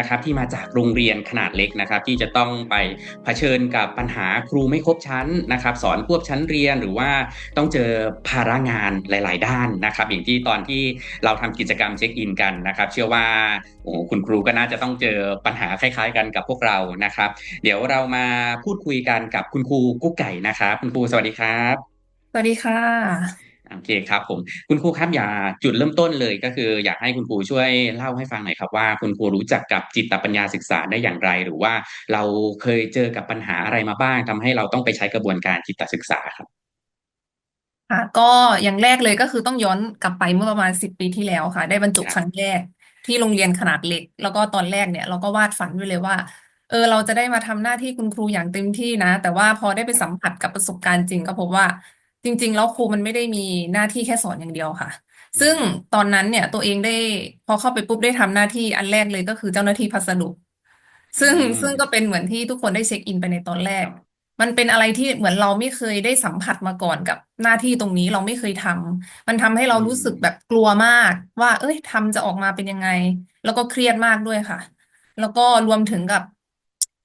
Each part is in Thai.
นะครับที่มาจากโรงเรียนขนาดเล็กนะครับที่จะต้องไปเผชิญกับปัญหาครูไม่ครบชั้นนะครับสอนควบชั้นเรียนหรือว่าต้องเจอภาระงานหลาย ๆ ด้านนะครับอย่างที่ตอนที่เราทำกิจกรรมเช็คอินกันนะครับเชื่อว่าโอ้คุณครูก็น่าจะต้องเจอปัญหาคล้าย ๆ กันกับพวกเรานะครับ เดี๋ยวเรามาพูดคุยกันกับคุณครูกุ๊กไก่นะครับ คุณครูสวัสดีครับ สวัสดีค่ะ โอเคครับผมคุณครูครับอย่าจุดเริ่มต้นเลยก็คือ อยากให้คุณครูช่วยเล่าให้ฟังหน่อยครับว่าคุณครูรู้จักกับจิตปัญญาศึกษาได้อย่างไร หรือว่าเราเคยเจอกับปัญหาอะไรมาบ้างทำให้เราต้องไปใช้กระบวนการจิตศึกษาครับค่ะก็อย่างแรกเลยก็คือต้องย้อนกลับไปเมื่อประมาณสิบปีที่แล้วค่ะ ได้บรรจุครั้งแรกที่โรงเรียนขนาดเล็ก แล้วก็ตอนแรกเนี่ยเราก็วาดฝันไว้เลยว่าเออเราจะได้มาทำหน้าที่คุณครูอย่างเต็มที่นะ แต่ว่าพอได้ไปสัมผัสกับประสบการณ์จริงก็พบว่า จริง ๆ แล้วครูมันไม่ได้มีหน้าที่แค่สอนอย่างเดียวค่ะ ซึ่งตอนนั้นเนี่ยตัวเองได้พอเข้าไปปุ๊บได้ทำหน้าที่อันแรกเลยก็คือเจ้าหน้าที่พัสดุอืซึ่งมซึ่งก็เป็นเหมือนที่ทุกคนได้เช็คอินไปในตอนแรกครับมันเป็นอะไรที่เหมือนเราไม่เคยได้สัมผัสมาก่อนกับหน้าที่ตรงนี้เราไม่เคยทำมันทำให้เราอืรู้สึกแบบมกลัวมาก ว่า เอ้ยทำจะออกมาเป็นยังไง แล้วก็เครียดมากด้วยค่ะ แล้วก็รวมถึงกับ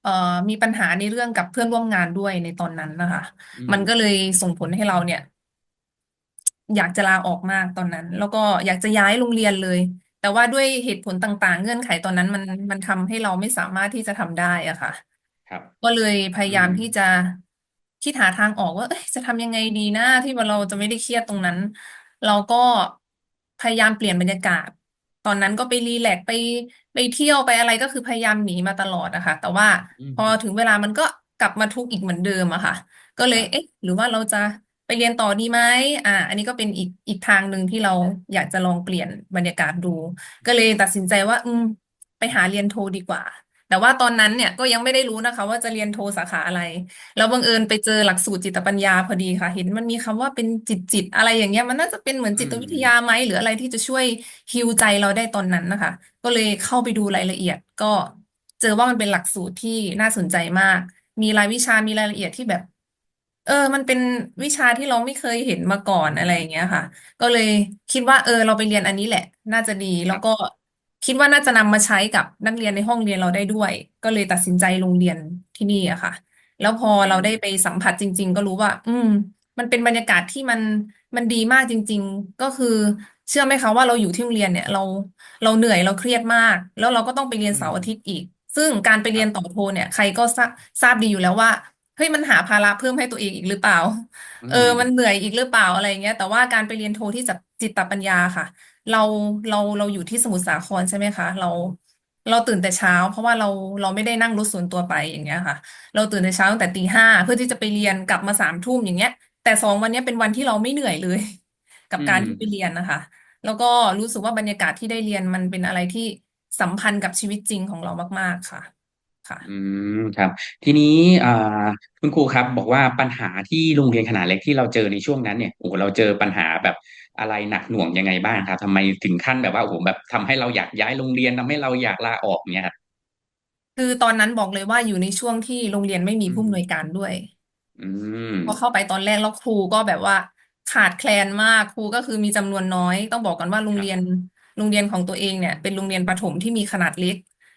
เอ่อมีปัญหาในเรื่องกับเพื่อนร่วมงานด้วยในตอนนั้นนะคะ อืมมันก็เลยส่งผลให้เราเนี่ย อยากจะลาออกมากตอนนั้น แล้วก็อยากจะย้ายโรงเรียนเลย แต่ว่าด้วยเหตุผลต่างๆ เงื่อนไขตอนนั้นมันมันทำให้เราไม่สามารถที่จะทำได้อะค่ะ ครับ ก็เลยพยาอืมยามที่จะคิดหาทางออกว่า เอ้ยจะทำยังไงดีนะที่ว่าเราจะไม่ได้เครียดตรงนั้น เราก็พยายามเปลี่ยนบรรยากาศ ตอนนั้นก็ไปรีแลกซ์ไปไปเที่ยวไปอะไรก็คือพยายามหนีมาตลอดอะค่ะ แต่ว่าอืพอถึงมเวลามันก็กลับมาทุกข์อีกเหมือนเดิมอะค่ะ ก็เลครับยเอ๊ะ หรือว่าเราจะไปเรียนต่อดีไหมอ่า อันนี้ก็เป็นอีกอีกทางหนึ่งที่เราอยากจะลองเปลี่ยนบรรยากาศดู ก็เลยตัดสินใจว่า อืม ไปหาเรียนโทดีกว่า แต่ว่าตอนนั้นเนี่ยก็ยังไม่ได้รู้นะคะ ว่าจะเรียนโทสาขาอะไร แล้วบังเอิญไปเจอหลักสูตรจิตปัญญาพอดีค่ะ เห็นมันมีคำว่าเป็นจิตจิตอะไรอย่างเงี้ย มันน่าจะเป็นเหมือนจิตวิทยาไหมหรืออะไรที่จะช่วยฮีลใจเราได้ตอนนั้นนะคะ ก็เลยเข้าไปดูรายละเอียด ก็เจอว่ามันเป็นหลักสูตรที่น่าสนใจมาก มีรายวิชามีรายละเอียดที่แบบ เออ มันเป็นวิชาที่เราไม่เคยเห็นมาก่อนอะไรอย่างเงี้ยค่ะ ก็เลยคิดว่า เออ เราไปเรียนอันนี้แหละ น่าจะดีแล้วก็ คิดว่าน่าจะนำมาใช้กับนักเรียนในห้องเรียนเราได้ด้วย ก็เลยตัดสินใจลงเรียนที่นี่อะค่ะ แล้วพอเราได้ไปสัมผัสจริง ๆ ก็รู้ว่า อืม มันเป็นบรรยากาศที่มันมันดีมากจริง ๆ ก็คือเชื่อไหมคะว่าเราอยู่ที่โรงเรียนเนี่ยเราเราเหนื่อยเราเครียดมาก แล้วเราก็ต้องไปเรียนเสาร์อาทิตย์อีก ซึ่งการไปเรียนต่อโทเนี่ย ใครก็ทราบดีอยู่แล้วว่า เฮ้ยมันหาภาระเพิ่มให้ตัวเองอีกหรือเปล่า อืเออ มมันเหนื่อยอีกหรือเปล่าอะไรเงี้ย แต่ว่าการไปเรียนโทที่จับจิตปัญญาค่ะ เราเราเราอยู่ที่สมุทรสาครใช่ไหมคะ เราเราตื่นแต่เช้า เพราะว่าเราเราไม่ได้นั่งรถส่วนตัวไปอย่างเงี้ยค่ะ เราตื่นแต่เช้าตั้งแต่ตีห้าเพื่อที่จะไปเรียนกลับมาสามทุ่มอย่างเงี้ย แต่สองวันเนี้ยเป็นวันที่เราไม่เหนื่อยเลย กับอืมการที่ไปเรียนนะคะ แล้วก็รู้สึกว่าบรรยากาศที่ได้เรียนมันเป็นอะไรที่สัมพันธ์กับชีวิตจริงของเรามาก ๆ ค่ะ ค่ะ อืมครับ ทีนี้อ่าคุณครูครับ บอกว่าปัญหาที่โรงเรียนขนาดเล็กที่เราเจอในช่วงนั้นเนี่ยโอ้โหเราเจอปัญหาแบบอะไรหนักหน่วงยังไงบ้างครับทำไมถึงขั้นแบบว่าโอ้โหแบบทำให้เราอยากย้ายโรงเรียนทำให้เราอยากลาออกเนี่ยครับคือตอนนั้นบอกเลยว่าอยู่ในช่วงที่โรงเรียนไม่มีอืมผู้อำนวยการด้วย อืมพอเข้าไปตอนแรกแล้วครูก็แบบว่าขาดแคลนมากครูก็คือมีจำนวนน้อย ต้องบอกกันว่าโรงเรียนครับโรงเรียนของตัวเองเนี่ย เป็นโรงเรียนประถมที่มีขนาดเล็ก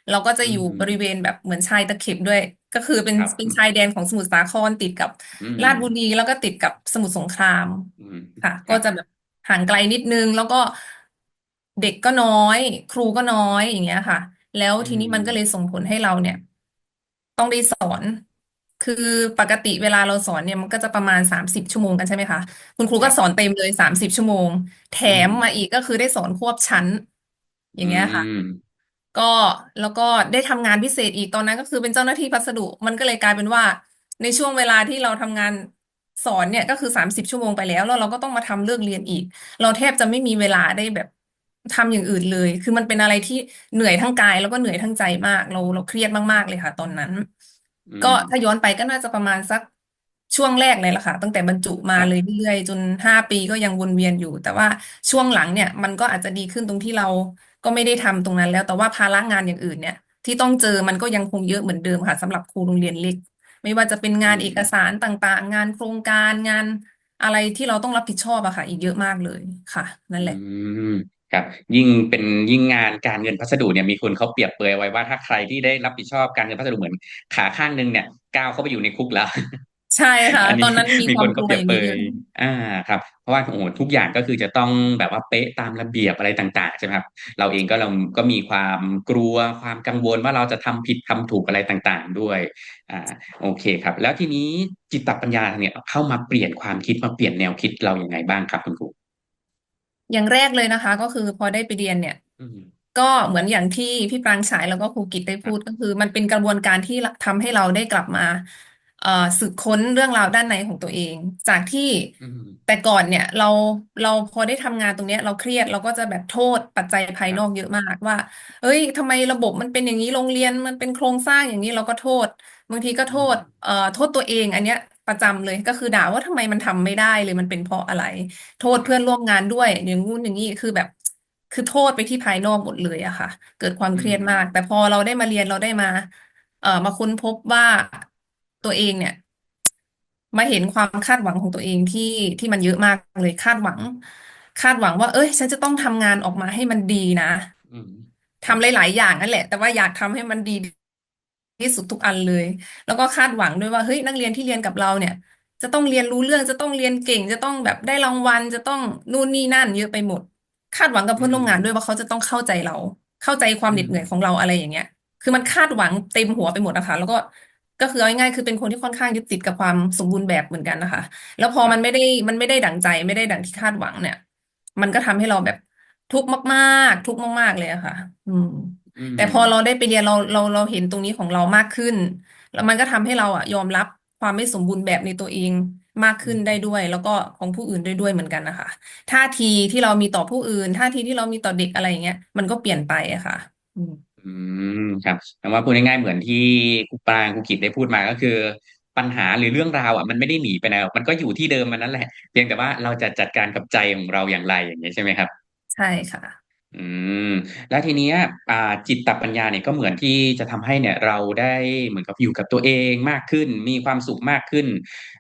เราก็จะอือยู่บริเวมณแบบเหมือนชายตะเข็บด้วย ก็คือเป็นครับ เป็นชายแดนของสมุทรสาครติดกับอืมราชบุรีแล้วก็ติดกับสมุทรสงครามอืมค่ะครับก็จะแบบห่างไกลนิดนึง แล้วก็เด็กก็น้อย ครูก็น้อยอย่างเงี้ยค่ะ แล้วอืทีนี้มันก็เลยมส่งผลให้เราเนี่ย ต้องได้สอน คือปกติเวลาเราสอนเนี่ยมันก็จะประมาณสามสิบชั่วโมงกันใช่ไหมคะ คุณครูก็สอนครับเต็มเลยสามสิบชั่วโมง แถอืมมมาอีกก็คือได้สอนควบชั้น ออืย่างเงี้ยค่ะ ม ก็แล้วก็ได้ทำงานพิเศษอีกตอนนั้นก็คือเป็นเจ้าหน้าที่พัสดุมันก็เลยกลายเป็นว่า ในช่วงเวลาที่เราทำงานสอนเนี่ยก็คือสามสิบชั่วโมงไปแล้วแล้วเราก็ต้องมาทำเลิกเรียนอีก เราแทบจะไม่มีเวลาได้แบบทำอย่างอื่นเลย คือมันเป็นอะไรที่เหนื่อยทั้งกาย แล้วก็เหนื่อยทั้งใจมาก เราเราเครียดมากๆเลยค่ะ ตอนนั้นก็อืมถ้าย้อนไปก็น่าจะประมาณสักช่วงแรกเลยล่ะค่ะ ตั้งแต่บรรจุมาเลยครับเรื่อยๆจนห้าปีก็ยังวนเวียนอยู่ แต่ว่าช่วงหลังเนี่ย มันก็อาจจะดีขึ้นตรงที่เรา ก็ไม่ได้ทำตรงนั้นแล้ว แต่ว่าภาระงานอย่างอื่นเนี่ย ที่ต้องเจอมันก็ยังคงเยอะเหมือนเดิมค่ะสำหรับครูโรงเรียนเล็ก ไม่ว่าจะเป็นงาอืนเอกมสารต่างๆ งานโครงการงานอะไรที่เราต้องรับผิดชอบอะค่ะ อีกเยอะมากเลยค่ะ นั่นอืแหละมครับยิ่งเป็นยิ่งงานการเงินพัสดุเนี่ยมีคนเขาเปรียบเปรยไว้ว่าถ้าใครที่ได้รับผิดชอบการเงินพัสดุเหมือนขาข้างหนึงเนี่ยก้าวเข้าไปอยู่ในคุกแล้ว ใช่ค่ะอันนี้ตอนนั้นมีมีความกลัวคนเขาเปรียบเปรยอย่างนี้เยอะอ่าครับ เพราะว่าโอ้โหทุกอย่างก็คือจะต้องแบบว่าเป๊ะตามระเบียบอะไรต่างๆใช่ไหมครับ เราเองก็เราก็มีความกลัวความกังวลว่าเราจะทำผิดทำถูกอะไรต่างๆด้วย อ่า โอเคครับ แล้วทีนี้จิตตปัญญาเนี่ยเข้ามาเปลี่ยนความคิดมาเปลี่ยนแนวคิดเราอย่างไงบ้างครับคุณครูอย่างแรกเลยนะคะ ก็คือพอได้ไปเรียนเนี่ย อืมก็เหมือนอย่างที่พี่ปรางฉายแล้วก็ครูกิตได้พูดก็คือ มันเป็นกระบวนการที่ทำให้เราได้กลับมา เอ่อสืบค้นเรื่องราวด้านในของตัวเอง จากที่อืมแต่ก่อนเนี่ย เราเราพอได้ทำงานตรงเนี้ย เราเครียดเราก็จะแบบโทษปัจจัยภายครับนอกเยอะมากว่า เอ้ยทำไมระบบมันเป็นอย่างนี้โรงเรียนมันเป็นโครงสร้างอย่างนี้เราก็โทษ บางทีก็โทอืมษเอ่อโทษตัวเอง อันเนี้ยประจำเลยก็คือด่าว่าทำไมมันทำไม่ได้เลยมันเป็นเพราะอะไร โทษครับเพื่อนร่วมงานด้วย อย่างงู้นอย่างนี้คือแบบ คือโทษไปที่ภายนอกหมดเลยอะค่ะ เกิดความอืมเครียดมาก แต่พอเราได้มาเรียนเราได้มา เอ่อมาค้นพบว่า ตัวเองเนี่ย มาเห็นความคาดหวังของตัวเองที่ที่มันเยอะมากเลยคาดหวัง คาดหวังว่า เอ้ย ฉันจะต้องทำงานออกมาให้มันดีนะอืมครับทำหลาย ๆ อย่างนั่นแหละ แต่ว่าอยากทำให้มันดีที่สุดทุกอันเลย แล้วก็คาดหวังด้วยว่าเฮ้ยนักเรียนที่เรียนกับเราเนี่ย จะต้องเรียนรู้เรื่องจะต้องเรียนเก่ง จะต้องแบบได้รางวัล จะต้องนู่นนี่นั่น เยอะไปหมด คาดหวังกับอืเพื่อนร่วมงานด้วยมว่าเขาจะต้องเข้าใจเรา เข้าใจความอืมเหน็ดเหนื่อยของเราอะไรอย่างเงี้ย คือมันคาดหวังเต็มหัวไปหมดนะคะแล้วก็ ก็คือเอาง่ายๆคือเป็นคนที่ค่อนข้างยึดติดกับความสมบูรณ์แบบเหมือนกันนะคะ แล้วพอครับมันไม่ได้มันไม่ได้ดั่งใจไม่ได้ดั่งที่คาดหวังเนี่ย มันก็ทำให้เราแบบทุกข์มากๆ ทุกข์มาก ๆ เลยอะค่ะ อืม อืแต่พอเรามได้ไปเรียนเราเราเราเห็นตรงนี้ของเรามากขึ้น แล้วมันก็ทำให้เราอะยอมรับความไม่สมบูรณ์แบบในตัวเองมากขึ้นได้อืมด้วย แล้วก็ของผู้อื่นได้ด้วยเหมือนกันนะคะท่าทีที่เรามีต่อผู้อื่นท่าทีที่เรามีต่อเด็กอะไรอย่างเงี้ยมันก็เปลี่ยนไปอะค่ะ อืม อืม ครับแต่ว่าพูดง่ายๆ เหมือนที่ครูปรางครูกิตได้พูดมาก็คือ ปัญหาหรือเรื่องราวอะมันไม่ได้หนีไปไหนหรอกมันก็อยู่ที่เดิมมันนั่นแหละ เพียงแต่ว่าเราจะจัดการกับใจของเราอย่างไรอย่างนี้ยใช่ไหมครับ ใช่ค่ะ อืม แล้วทีเนี้ยอ่าจิตตปัญญาเนี่ยก็เหมือนที่จะทำให้เนี่ยเราได้เหมือนกับอยู่กับตัวเองมากขึ้น มีความสุขมากขึ้น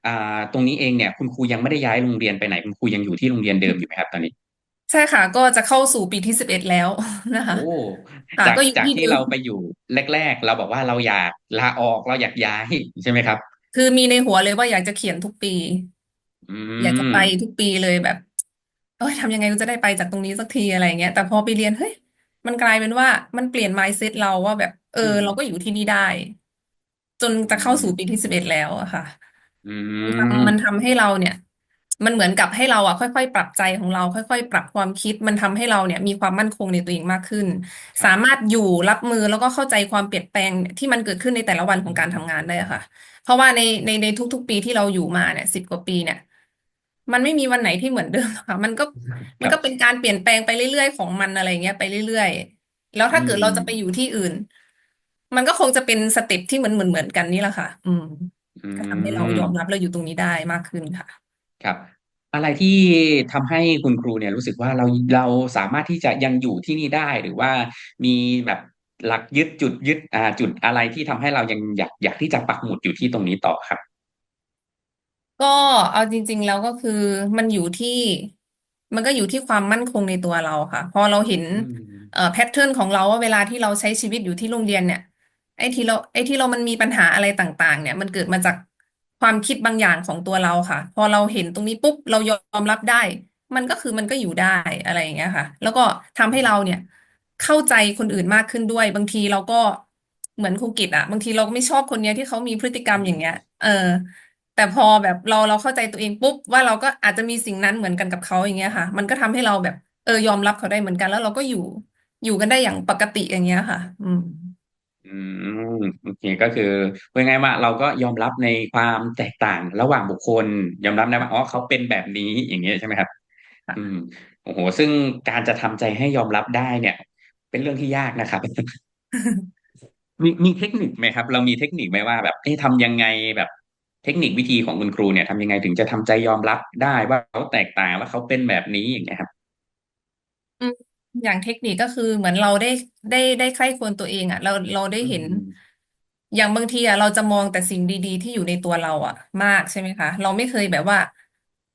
อ่าตรงนี้เองเนี่ย คุณครูยังไม่ได้ย้ายโรงเรียนไปไหน คุณครูยังอยู่ที่โรงเรียนเดิมอยู่ไหมครับตอนนี้ ใช่ค่ะ ก็จะเข้าสู่ปีที่สิบเอ็ดแล้วนะคะโอ้จากค่ะก็อยู่จากที่ที่เดิมเราไปอยู่แรก ๆ เราบอกว่าเราอยากลาออกเราอยากย้ายใช่ไหมครับ คือมีในหัวเลยว่าอยากจะเขียนทุกปี อือยากจะไปมทุกปีเลยแบบ เอ้ยทำยังไงก็จะได้ไปจากตรงนี้สักทีอะไรเงี้ยแต่พอไปเรียนเฮ้ยมันกลายเป็นว่ามันเปลี่ยน mindset เราว่าแบบ เออ อืมเราก็อยู่ที่นี่ได้ จนอืจะเข้าสู่ปีมที่สิบเอ็ดแล้วอะค่ะ อืมันทำมันมทำให้เราเนี่ย มันเหมือนกับให้เราอะค่อยๆ ปรับใจของเรา ค่อย ๆ ปรับความคิด มันทำให้เราเนี่ยมีความมั่นคงในตัวเองมากขึ้น สาครับมารถอยู่รับมือแล้วก็เข้าใจความเปลี่ยนแปลงที่มันเกิดขึ้นในแต่ละวันขออืงการทำงานได้มอะค่ะ เพราะว่าในในในทุก ๆ ปีที่เราอยู่มาเนี่ยสิบกว่าปีเนี่ย มันไม่มีวันไหนที่เหมือนเดิมหรอกค่ะ มันก็ครับมันก็เป็นการเปลี่ยนแปลงไปเรื่อยๆของมันอะไรเงี้ยไปเรื่อยๆ แล้วอืถ้าเกิดเราจะไปอยู่มที่อื่น มันก็คงจะเป็นสเต็ปที่เหมือนเหมือนเหมือนกันนี่แหละค่ะ อืมอืก็ทำให้เรายอมรับมเราอยู่ตรงนี้ได้มากขึ้นค่ะ ครับ อะไรที่ทำให้คุณครูเนี่ยรู้สึกว่าเรา เราสามารถที่จะยังอยู่ที่นี่ได้ หรือว่ามีแบบหลักยึดจุดยึด อ่า จุดอะไรที่ทำให้เรายังอยากอยากที่จะปักหมุดอยู่ที่ตรงนี้ต่อครับ ก็เอาจริง ๆ แล้วก็คือมันอยู่ที่ มันก็อยู่ที่ความมั่นคงในตัวเราค่ะ พอเราเห็นอืเอ่อมแพทเทิร์นของเราว่าเวลาที่เราใช้ชีวิตอยู่ที่โรงเรียนเนี่ย ไอ้ที่เราไอ้ที่เรามันมีปัญหาอะไรต่าง ๆ เนี่ย มันเกิดมาจาก ความคิดบางอย่างของตัวเราค่ะ พอเราเห็นตรงนี้ปุ๊บเรายอมรับได้ มันก็คือมันก็อยู่ได้อะไรอย่างเงี้ยค่ะ แล้วก็ทำให้เราเนี่ย เข้าใจคนอื่นมากขึ้นด้วย บางทีเราก็เหมือนครูกิตอะบางทีเราก็ไม่ชอบคนเนี้ยที่เขามีพฤติกรรมอย่างเงี้ย เออ แต่พอแบบเราเราเข้าใจตัวเองปุ๊บว่าเราก็อาจจะมีสิ่งนั้นเหมือนกันกับเขาอย่างเงี้ยค่ะ มันก็ทำให้เราแบบเออยอมรับเขาได้เหมือนกัน แล้วเราก็อยู่อยู่กันได้อย่างปกติอย่างเงี้ยค่ะ อืม อืม โอเค ก็คือพูดง่ายๆว่าเราก็ยอมรับในความแตกต่างระหว่างบุคคล ยอมรับได้ว่าอ๋อเขาเป็นแบบนี้อย่างเงี้ยใช่ไหมครับ อืมค่ะโอ้โห ซึ่งการจะทำใจให้ยอมรับได้เนี่ย เป็นเรื่องที่ยากนะครับ มีมีเทคนิคไหมครับ เรามีเทคนิคไหมว่าแบบเอ๊ะทำยังไงแบบเทคนิควิธีของคุณครูเนี่ยทำยังไงถึงจะทำใจยอมรับได้ว่าเขาแตกต่างว่าเขาเป็นแบบนี้อย่างเงี้ยครับ อืมอย่างเทคนิคก็คือเหมือนเราได้ได้ได้ใคร่ควรตัวเองอะเราเราได้อืเห็น ม อย่างบางทีอะเราจะมองแต่สิ่งดี ๆ ที่อยู่ในตัวเราอะ มากใช่ไหมคะ เราไม่เคยแบบว่า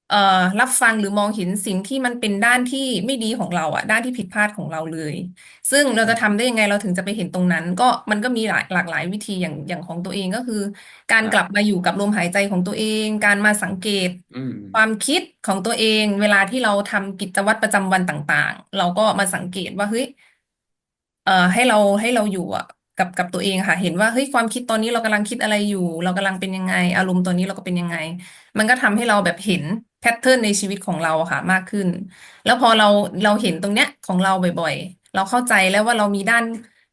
เอ่อรับฟังหรือมองเห็นสิ่งที่มันเป็นด้านที่ไม่ดีของเราอะด้านที่ผิดพลาดของเราเลย ซึ่งเราจะทำได้ยังไงเราถึงจะไปเห็นตรงนั้น ก็มันก็มีหลายหลากหลายวิธีอย่างอย่างของตัวเองก็คือ การกลับมาอยู่กับลมหายใจของตัวเอง การมาสังเกต อืมความคิดของตัวเอง เวลาที่เราทำกิจวัตรประจำวันต่าง ๆ เราก็มาสังเกตว่าเฮ้ยเอ่อให้เราให้เราอยู่อะ กับกับตัวเองค่ะ เห็นว่าเฮ้ยความคิดตอนนี้เรากำลังคิดอะไรอยู่ เรากำลังเป็นยังไง อารมณ์ตอนนี้เราก็เป็นยังไง มันก็ทำให้เราแบบเห็นแพทเทิร์นในชีวิตของเราค่ะมากขึ้น แล้วพอเราเราเห็นตรงเนี้ยของเราบ่อยๆ เราเข้าใจแล้วว่าเรามีด้าน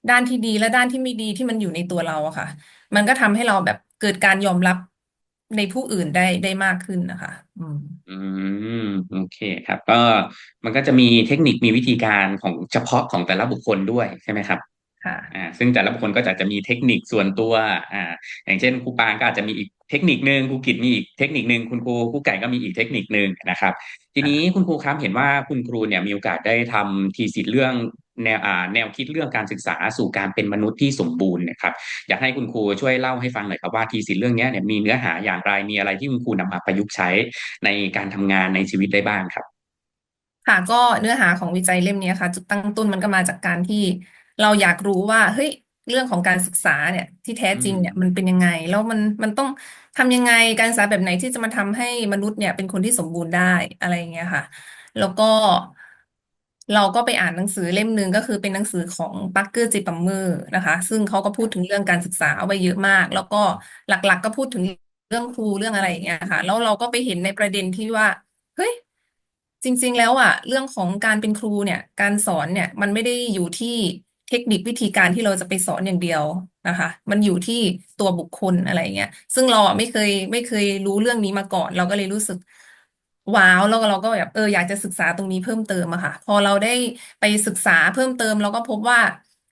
ด้านที่ดีและด้านที่ไม่ดีที่มันอยู่ในตัวเราอะค่ะ มันก็ทำให้เราแบบเกิดการยอมรับในผู้อื่นได้ได้มากขึ้นนะคะ อืม อืม โอเคครับ ก็มันก็จะมีเทคนิคมีวิธีการของเฉพาะของแต่ละบุคคลด้วยใช่ไหมครับ อ่าซึ่งแต่ละบุคคลก็จะจะมีเทคนิคส่วนตัวอ่าอย่างเช่นครูปางก็อาจจะมีอีกเทคนิคหนึ่งครูกิตมีอีกเทคนิคหนึ่งคุณครูครูไก่ก็มีอีกเทคนิคหนึ่งนะครับ ทีนี้คุณครูครับเห็นว่าคุณครูเนี่ยมีโอกาสได้ทำทีสิทธ์เรื่องแนวอ่าแนวคิดเรื่องการศึกษาสู่การเป็นมนุษย์ที่สมบูรณ์เนะครับอยากให้คุณครูช่วยเล่าให้ฟังหน่อยครับว่าทีสิทธ์เรื่องเนี้ยเนี่ยมีเนื้อหาอย่างไรมีอะไรที่คุณครูนำมาประยุกต์ใช้ในการทำงานในชีวิตได้บ้างครับ ค่ะก็เนื้อหาของวิจัยเล่มนี้ค่ะจุดตั้งต้นมันก็มาจากการที่ เราอยากรู้ว่าเฮ้ยเรื่องของการศึกษาเนี่ย ที่แท้จริงเนี่ยมันเป็นยังไง แล้วมันมันต้องทำยังไงการศึกษาแบบไหนที่จะมาทำให้มนุษย์เนี่ยเป็นคนที่สมบูรณ์ได้อะไรอย่างเงี้ยค่ะ แล้วก็เราก็ไปอ่านหนังสือเล่มหนึ่งก็คือเป็นหนังสือของปักเกอร์เจปัมเมอร์นะคะ ซึ่งเขาก็พูดถึงเรื่องการศึกษาเอาไว้เยอะมาก แล้วก็หลักๆ ก็พูดถึงเรื่องครูเรื่องอะไรอย่างเงี้ยค่ะ แล้วเราก็ไปเห็นในประเด็นที่ว่าเฮ้ยจริง ๆ แล้วอะเรื่องของการเป็นครูเนี่ย การสอนเนี่ย มันไม่ได้อยู่ที่ เทคนิควิธีการที่เราจะไปสอนอย่างเดียวนะคะ มันอยู่ที่ตัวบุคคลอะไรเงี้ย ซึ่งเราไม่เคยไม่เคยรู้เรื่องนี้มาก่อน เราก็เลยรู้สึกว้าวแล้วเราก็แบบเอออยากจะศึกษาตรงนี้เพิ่มเติมอะค่ะ พอเราได้ไปศึกษาเพิ่มเติมเราก็พบว่า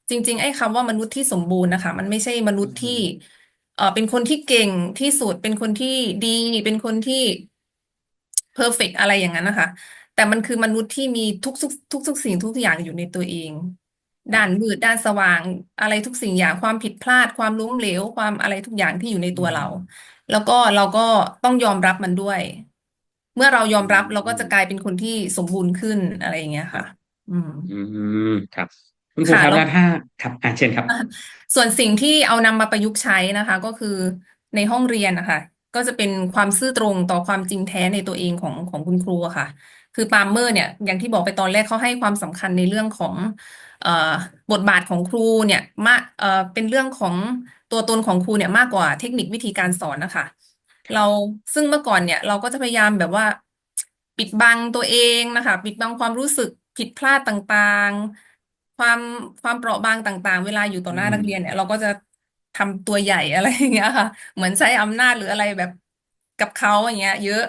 จริง ๆ ไอ้คำว่ามนุษย์ที่สมบูรณ์นะคะ มันไม่ใช่มนุษย์ที่เออเป็นคนที่เก่งที่สุดเป็นคนที่ดี เป็นคนที่เพอร์เฟกอะไรอย่างนั้นนะคะ แต่มันคือมนุษย์ที่มีทุกทุกทุกทุกสิ่งทุกอย่างอยู่ในตัวเอง ด้านมืดด้านสว่าง อะไรทุกสิ่งอย่างความผิดพลาด ความล้มเหลว ความอะไรทุกอย่างที่อยู่ในตัวเรา แล้วก็เราก็ต้องยอมรับมันด้วย เมื่อเรายอมรับเราก็จะกลายเป็นคนที่สมบูรณ์ขึ้นอะไรอย่างเงี้ยค่ะ อืม อืมครับคุณครูค่ะครับแล้วแล้วถ้าครับอ่าเช่นครับ ส่วนสิ่งที่เอานำมาประยุกต์ใช้นะคะ ก็คือในห้องเรียนนะคะก็จะเป็นความซื่อตรงต่อความจริงแท้ในตัวเองของของคุณครูอะค่ะ คือปาล์มเมอร์เนี่ย อย่างที่บอกไปตอนแรกเขาให้ความสำคัญในเรื่องของเอ่อ บทบาทของครูเนี่ยมากเอ่อเป็นเรื่องของตัวตนของครูเนี่ยมากกว่าเทคนิควิธีการสอนนะคะ เราซึ่งเมื่อก่อนเนี่ย เราก็จะพยายามแบบว่า ปิดบังตัวเองนะคะ ปิดบังความรู้สึกผิดพลาดต่างๆ ความความเปราะบางต่างๆ เวลาอยู่ต่อหน้านักเรียนเนี่ย เราก็จะทำตัวใหญ่อะไรอย่างเงี้ยค่ะ เหมือนใช้อำนาจหรืออะไรแบบกับเขาอย่างเงี้ย เยอะ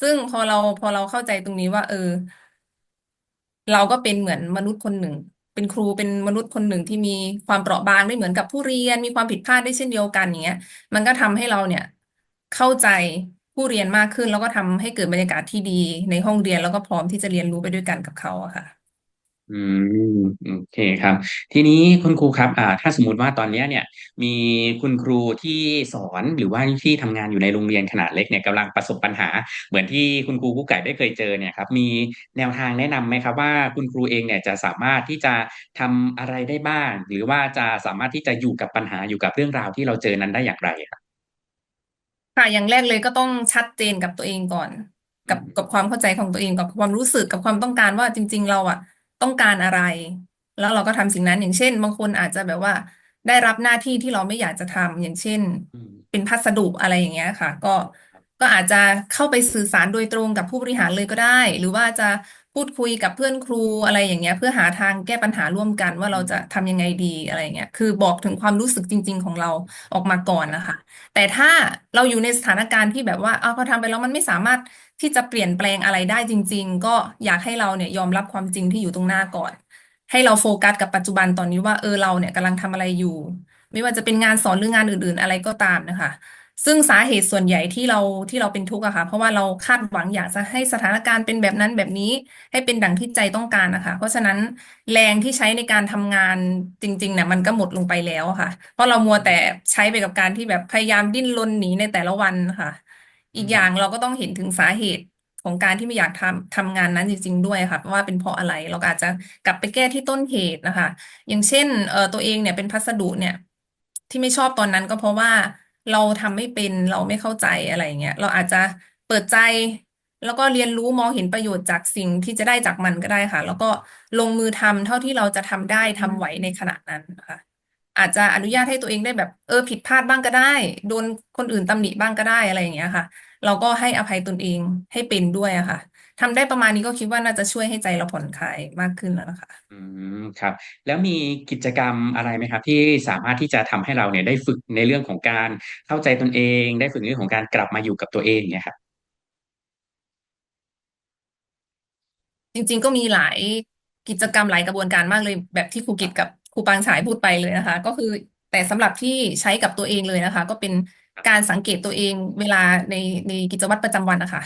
ซึ่งพอเราพอเราเข้าใจตรงนี้ว่า เออ เราก็เป็นเหมือนมนุษย์คนหนึ่ง เป็นครูเป็นมนุษย์คนหนึ่งที่มีความเปราะบางไม่เหมือนกับผู้เรียน มีความผิดพลาดได้เช่นเดียวกันอย่างเงี้ย มันก็ทำให้เราเนี่ยเข้าใจผู้เรียนมากขึ้น แล้วก็ทำให้เกิดบรรยากาศที่ดีในห้องเรียนแล้วก็พร้อมที่จะเรียนรู้ไปด้วยกันกับเขาอะค่ะ อืมโอเคครับ ทีนี้คุณครูครับ อ่า ถ้าสมมติว่าตอนเนี้ยเนี่ย มีคุณครูที่สอนหรือว่าที่ทำงานอยู่ในโรงเรียนขนาดเล็กเนี่ยกำลังประสบปัญหา เหมือนที่คุณครูกุ๊กไก่ได้เคยเจอเนี่ยครับ มีแนวทางแนะนำไหมครับว่าคุณครูเองเนี่ยจะสามารถที่จะทำอะไรได้บ้าง หรือว่าจะสามารถที่จะอยู่กับปัญหาอยู่กับเรื่องราวที่เราเจอนั้นได้อย่างไรครับค่ะอย่างแรกเลยก็ต้องชัดเจนกับตัวเองก่อน กับกับความเข้าใจของตัวเองกับความรู้สึกกับความต้องการว่าจริง ๆ เราอะ ต้องการอะไร แล้วเราก็ทำสิ่งนั้นอย่างเช่น บางคนอาจจะแบบว่าได้รับหน้าที่ที่เราไม่อยากจะทำอย่างเช่นอืมเป็นพัสดุอะไรอย่างเงี้ยค่ะ ก็ก็อาจจะเข้าไปสื่อสารโดยตรงกับผู้บริหารเลยก็ได้ หรือว่าจะ พูดคุยกับเพื่อนครูอะไรอย่างเงี้ย เพื่อหาทางแก้ปัญหาร่วมกันว่าเราจะทำยังไงดีอะไรเงี้ยคือบอกถึงความรู้สึกจริง ๆ ของเราออกมาก่อนนะคะ แต่ถ้าเราอยู่ในสถานการณ์ที่แบบว่าเอาพอทำไปแล้วมันไม่สามารถที่จะเปลี่ยนแปลงอะไรได้จริง ๆ ก็อยากให้เราเนี่ยยอมรับความจริงที่อยู่ตรงหน้าก่อน ให้เราโฟกัสกับปัจจุบันตอนนี้ว่าเออเราเนี่ยกำลังทำอะไรอยู่ ไม่ว่าจะเป็นงานสอนหรืองานอื่น ๆ อะไรก็ตามนะคะ ซึ่งสาเหตุส่วนใหญ่ที่เราที่เราเป็นทุกข์อะค่ะ เพราะว่าเราคาดหวังอยากจะให้สถานการณ์เป็นแบบนั้นแบบนี้ให้เป็นดังที่ใจต้องการนะคะเพราะฉะนั้นแรงที่ใช้ในการทำงานจริงๆเนี่ยมันก็หมดลงไปแล้วค่ะ เพราะเรามัวแต่ใช้ไปกับการที่แบบพยายามดิ้นรนหนีในแต่ละวันค่ะ อีกอย่างเราก็ต้องเห็นถึงสาเหตุของการที่ไม่อยากทำทำงานนั้นจริง ๆ ด้วยค่ะว่าเป็นเพราะอะไรเราอาจจะกลับไปแก้ที่ต้นเหตุนะคะ อย่างเช่นเออตัวเองเนี่ยเป็นพัสดุเนี่ย ที่ไม่ชอบตอนนั้นก็เพราะว่า เราทำไม่เป็นเราไม่เข้าใจอะไรอย่างเงี้ยเราอาจจะเปิดใจ แล้วก็เรียนรู้มองเห็นประโยชน์จากสิ่งที่จะได้จากมันก็ได้ค่ะ แล้วก็ลงมือทำเท่าที่เราจะทำได้ทำไหวในขณะนั้นนะคะอาจจะอนุญาตให้ตัวเองได้แบบเออผิดพลาดบ้างก็ได้ โดนคนอื่นตำหนิบ้างก็ได้อะไรอย่างเงี้ยค่ะ เราก็ให้อภัยตนเองให้เป็นด้วยอะค่ะ ทำได้ประมาณนี้ก็คิดว่าน่าจะช่วยให้ใจเราผ่อนคลายมากขึ้นแล้วนะคะ อืมครับ แล้วมีกิจกรรมอะไรไหมครับ ที่สามารถที่จะทำให้เราเนี่ยได้ฝึกในเรื่องของการเข้าใจตนเอง ได้ฝึกในเรื่องของการกลับมาอยู่กับตัวเองเนี่ยครับ จริง ๆ ก็มีหลายกิจกรรมหลายกระบวนการมากเลย แบบที่ครูกิตกับครูปางฉายพูดไปเลยนะคะ ก็คือแต่สำหรับที่ใช้กับตัวเองเลยนะคะ ก็เป็นการสังเกตตัวเองเวลาในในกิจวัตรประจำวันนะคะ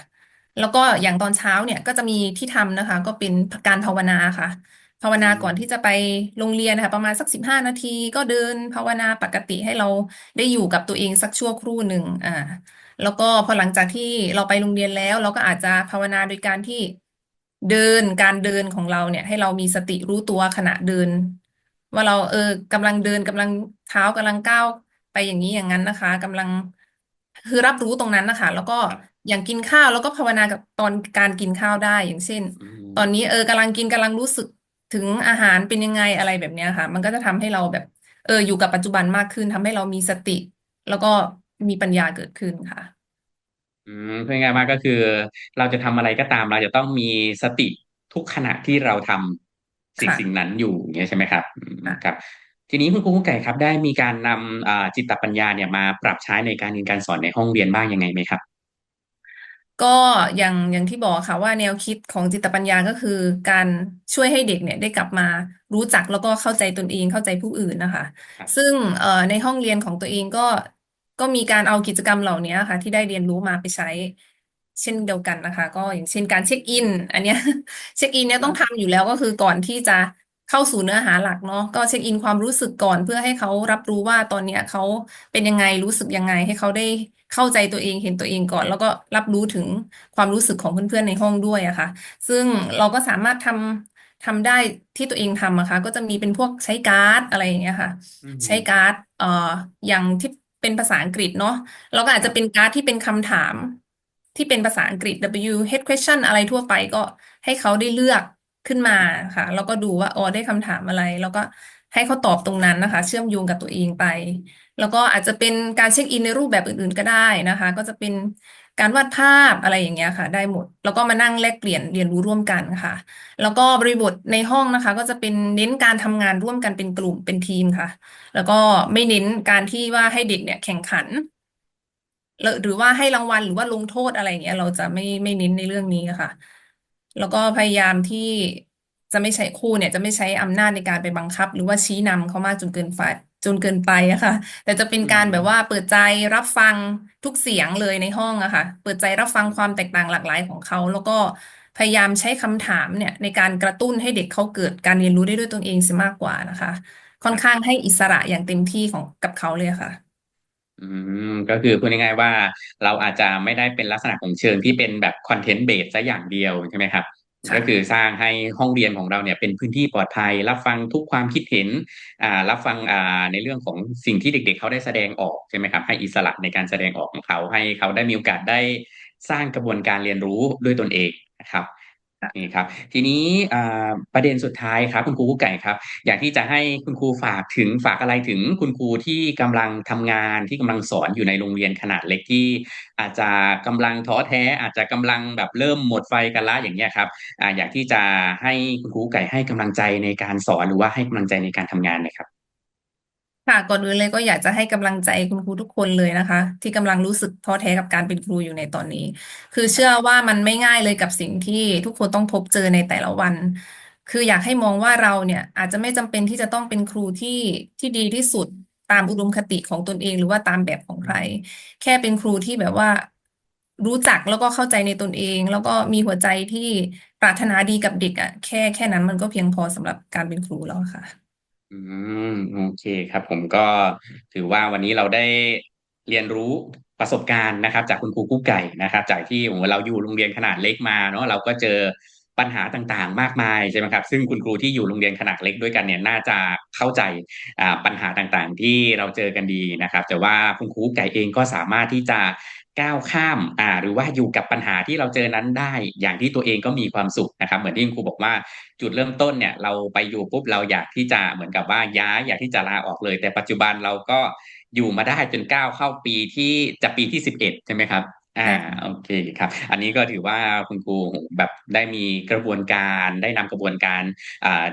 แล้วก็อย่างตอนเช้าเนี่ยก็จะมีที่ทำนะคะ ก็เป็นการภาวนาค่ะ ภาวนาก่อนที่จะไปโรงเรียนนะคะประมาณสักสิบห้านาที ก็เดินภาวนาปกติให้เราได้อยู่กับตัวเองสักชั่วครู่หนึ่งอ่า แล้วก็พอหลังจากที่เราไปโรงเรียนแล้ว เราก็อาจจะภาวนาโดยการที่เดินการเดินของเราเนี่ย ให้เรามีสติรู้ตัวขณะเดิน ว่าเราเออกำลังเดินกำลังเท้ากำลังก้าวไปอย่างนี้อย่างนั้นนะคะกำลังคือรับรู้ตรงนั้นนะคะ แล้วก็ อย่างกินข้าวแล้วก็ภาวนากับตอนการกินข้าวได้อย่างเช่น อืมตอนนี้เออกำลังกินกำลังรู้สึกถึงอาหารเป็นยังไงอะไรแบบเนี้ยค่ะ มันก็จะทำให้เราแบบ เอออยู่กับปัจจุบันมากขึ้นทำให้เรามีสติ แล้วก็มีปัญญาเกิดขึ้นค่ะ อืมพูดง่ายๆมากก็คือ เราจะทำอะไรก็ตามเราจะต้องมีสติทุกขณะที่เราทำสิ่งค่ะ สิ่งนั้นอยู่อย่างเงี้ยใช่ไหมครับอืมค่ะ ครับ ทีนี้คุณครูกุ๊กไก่ครับ ได้มีการนำอ่าจิตปัญญาเนี่ยมาปรับใช้ในการเรียนการสอนในห้องเรียนบ้างยังไงไหมครับ ก็อย่างอย่างที่บอกค่ะว่าแนวคิดของจิตปัญญาก็คือ การช่วยให้เด็กเนี่ยได้กลับมารู้จักแล้วก็เข้าใจตนเองเข้าใจผู้อื่นนะคะครับซึ่งเอ่อในห้องเรียนของตัวเองก็ก็มีการเอากิจกรรมเหล่านี้ค่ะ ที่ได้เรียนรู้มาไปใช้ เช่นเดียวกันนะคะ ก็อย่างเช่นการเช็คอิน อันเนี้ย เช็คอินเนี่ยต้องทำอยู่แล้วก็คือก่อนที่จะ เข้าสู่เนื้อหาหลักเนาะก็เช็คอินความรู้สึกก่อน เพื่อให้เขารับรู้ว่าตอนเนี้ยเขาเป็นยังไงรู้สึกยังไง ให้เขาได้เข้าใจตัวเองเห็นตัวเองก่อน แล้วก็รับรู้ถึงความรู้สึกของเพื่อนๆในห้องด้วยอะค่ะ ซึ่งเราก็สามารถทำทำได้ที่ตัวเองทำอะค่ะก็จะมีเป็นพวกใช้การ์ดอะไรอย่างเงี้ยค่ะอืมใช้การ์ดเอ่ออย่างที่เป็นภาษาอังกฤษเนาะเราก็อาจจะเป็นการ์ดที่เป็นคำถามที่เป็นภาษาอังกฤษ W head question อะไรทั่วไปก็ให้เขาได้เลือก ขึ้นมาค่ะ แล้วก็ดูว่าอ๋อได้คำถามอะไร แล้วก็ให้เขาตอบตรงนั้นนะคะ เชื่อมโยงกับตัวเองไป แล้วก็อาจจะเป็นการเช็คอินในรูปแบบอื่นๆก็ได้นะคะ ก็จะเป็นการวาดภาพอะไรอย่างเงี้ยค่ะ ได้หมด แล้วก็มานั่งแลกเปลี่ยนเรียนรู้ร่วมกันค่ะ แล้วก็บริบทในห้องนะคะ ก็จะเป็นเน้นการทำงานร่วมกันเป็นกลุ่มเป็นทีมค่ะ แล้วก็ไม่เน้นการที่ว่าให้เด็กเนี่ยแข่งขันแล้วหรือว่าให้รางวัลหรือว่าลงโทษอะไรอย่างเงี้ยเราจะไม่ไม่เน้นในเรื่องนี้ค่ะ แล้วก็พยายามที่จะไม่ใช้ครูเนี่ย จะไม่ใช้อำนาจในการไปบังคับ หรือว่าชี้นำเขามากจนเกินไปจนเกินไปอะค่ะ แต่จะเป็นการแบบว่าเปิดใจรับฟังทุกเสียงเลยในห้องอะค่ะ เปิดใจรับฟังความแตกต่างหลากหลายของเขา แล้วก็พยายามใช้คำถามเนี่ย ในการกระตุ้นให้เด็กเขาเกิดการเรียนรู้ได้ด้วยตนเองเสียมากกว่านะคะ ค่อนข้างให้อิสระอย่างเต็มที่ของกับเขาเลยค่ะ อืมก็คือพูดง่ายๆว่า เราอาจจะไม่ได้เป็นลักษณะของเชิงที่เป็นแบบคอนเทนต์เบสซะอย่างเดียวใช่ไหมครับค่ก็คือสร้างให้ห้องเรียนของเราเนี่ยเป็นพื้นที่ปลอดภัย รับฟังทุกความคิดเห็นอ่ารับฟังอ่าในเรื่องของสิ่งที่เด็ก ๆ เขาได้แสดงออกใช่ไหมครับ ให้อิสระในการแสดงออกของเขาให้เขาได้มีโอกาสได้สร้างกระบวนการเรียนรู้ด้วยตนเองนะครับ นี่ครับ ทีนี้ประเด็นสุดท้ายครับ คุณครูกุ๊กไก่ครับ อยากที่จะให้คุณครูฝากถึงฝากอะไรถึงคุณครูที่กำลังทำงานที่กำลังสอนอยู่ในโรงเรียนขนาดเล็กที่ อาจจะกำลังท้อแท้ อาจจะกำลังแบบเริ่มหมดไฟกันละอย่างเงี้ยครับอยากที่จะให้คุณครูไก่ให้กำลังใจในการสอนหรือว่าให้กำลังใจในการทำงานเลยครับ ค่ะก่อนอื่นเลยก็อยากจะให้กำลังใจคุณครูทุกคนเลยนะคะ ที่กำลังรู้สึกท้อแท้กับการเป็นครูอยู่ในตอนนี้ คือเชื่อว่ามันไม่ง่ายเลยกับสิ่งที่ทุกคนต้องพบเจอในแต่ละวัน คืออยากให้มองว่าเราเนี่ย อาจจะไม่จำเป็นที่จะต้องเป็นครูที่ที่ดีที่สุดตามอุดมคติของตนเองหรือว่าตามแบบของใคร แค่เป็นครูที่แบบว่ารู้จักแล้วก็เข้าใจในตนเอง แล้วก็มีหัวใจที่ปรารถนาดีกับเด็กอะแค่แค่นั้นมันก็เพียงพอสำหรับการเป็นครูแล้วค่ะ อืม โอเคครับ ผมก็ถือว่าวันนี้เราได้เรียนรู้ประสบการณ์นะครับ จากคุณครูกุ๊กไก่นะครับ จากที่โอ้โหเราอยู่โรงเรียนขนาดเล็กมาเนาะเราก็เจอปัญหาต่างๆ มากมายใช่ไหมครับ ซึ่งคุณครูที่อยู่โรงเรียนขนาดเล็กด้วยกันเนี่ยน่าจะเข้าใจอ่าปัญหาต่างๆ ที่เราเจอกันดีนะครับ แต่ว่าคุณครูไก่เองก็สามารถที่จะ ก้าวข้ามอ่าหรือว่าอยู่กับปัญหาที่เราเจอนั้นได้ อย่างที่ตัวเองก็มีความสุขนะครับ เหมือนที่คุณครูบอกว่าจุดเริ่มต้นเนี่ย เราไปอยู่ปุ๊บเราอยากที่จะเหมือนกับว่าย้ายอยากที่จะลาออกเลย แต่ปัจจุบันเราก็อยู่มาได้จนก้าวเข้าปีที่จะปีที่สิบเอ็ดใช่ไหมครับ อ่าโอเคครับ อันนี้ก็ถือว่าคุณครูแบบได้มีกระบวนการได้นำกระบวนการ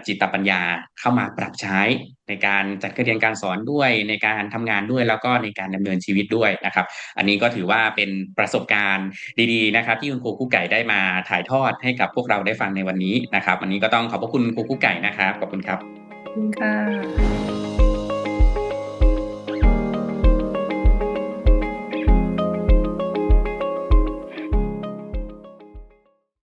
จิตปัญญาเข้ามาปรับใช้ในการจัดการเรียนการสอนด้วยในการทำงานด้วยแล้วก็ในการดำเนินชีวิตด้วยนะครับ อันนี้ก็ถือว่าเป็นประสบการณ์ดีๆนะครับ ที่คุณครูกุ๊กไก่ได้มาถ่ายทอดให้กับพวกเราได้ฟังในวันนี้นะครับวันนี้ก็ต้องขอบพระคุณครูกุ๊กไก่นะครับขอบคุณครับขอบคุณค่ะ